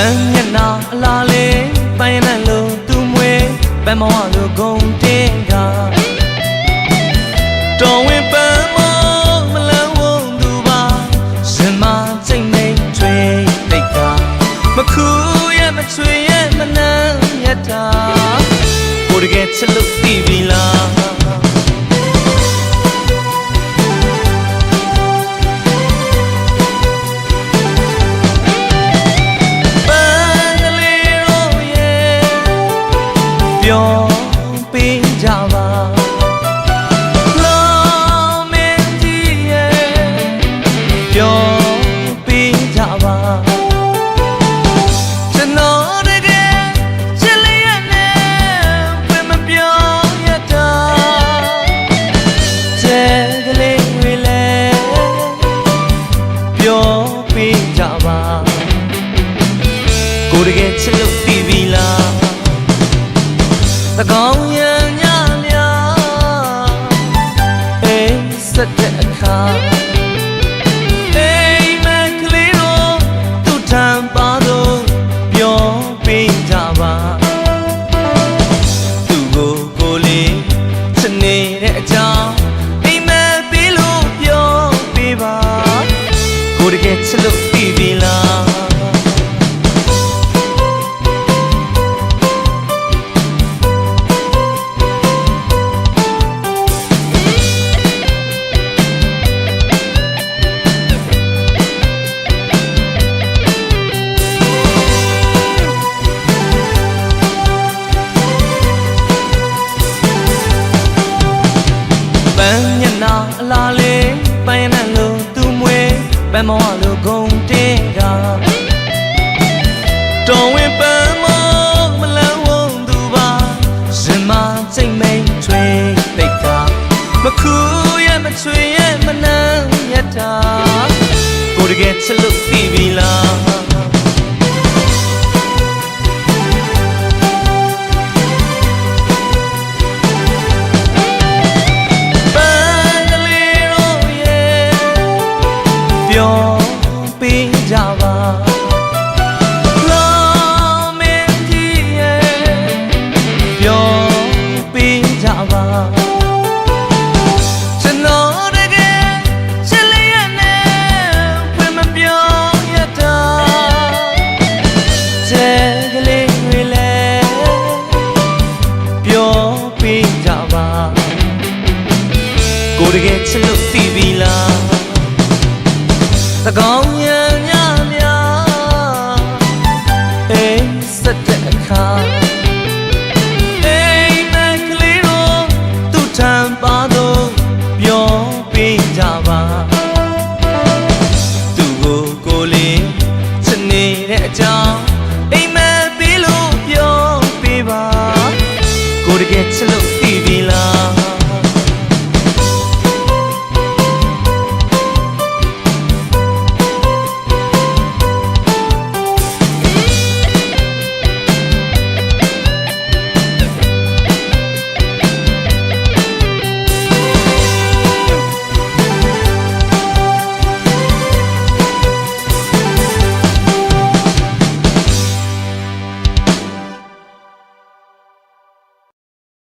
ပန်းမျက်နှာအလားလေးပိုင်းနဲ့လို့သူမွေပန်းမောင်လိုဂုံတင်ကတော်ဝင်ပန်းမောင်မလန်းဝုံသူပါရှင်မစိတ်နေထွေးတိတ်ကမခူရဲ့မချွေရဲ့မနှမ်းရတာကိုတကယ်ချစ်လို့ပြီးပြီလား ပြောပေးကြပါလောမင်းကြီးရဲ့ပြောပေးကြပါကျွန်တော်တကယ်ချစ်လျက်နဲ့ဘယ်မပြောရတာတဲ့ကလေးတွေလည်းပြောပေးကြပါကိုတကယ်ချစ်လို့ပြီးပြီလား သကောင်းရံညများအေးစက်တဲ့အခါအေးမကလေးတို့သူ့ထံပါတော့ပြောပေးကြပါသူ့ကိုကိုလေးစနေတဲ့အကြောင်းအိမ်မက်ပြီးလို့ပြောပေးပါကိုတကယ်ချစ်လို့ပြီးပြီလား န်းမျက်နှာအလားလေးပိုင်းနဲ့လို့သူမွေပန်းမောင်လိုဂုံတင်ကတော်ဝင်ပန်းမောင်မလန်းဝုံသူပါရှင်မစိတ်မိန်ထွေးတိတ်ကမခူရဲ့မချွေရဲ့မနှမ်းရတာကိုတကယ်ချစ်လို့ပြီးပြီလား ပြောပေးကြပါလောမင်းကြီးရဲ့ပြောပေးကြပါကျွန်တော်တကယ်ချစ်လျက်နဲ့ဘယ်မပြောရတာတဲ့ကလေးတွေလည်းပြောပေးကြပါကိုတကယ်ချစ်လို့သိပြီလား သကောင်းရံညများအေးစက်တဲ့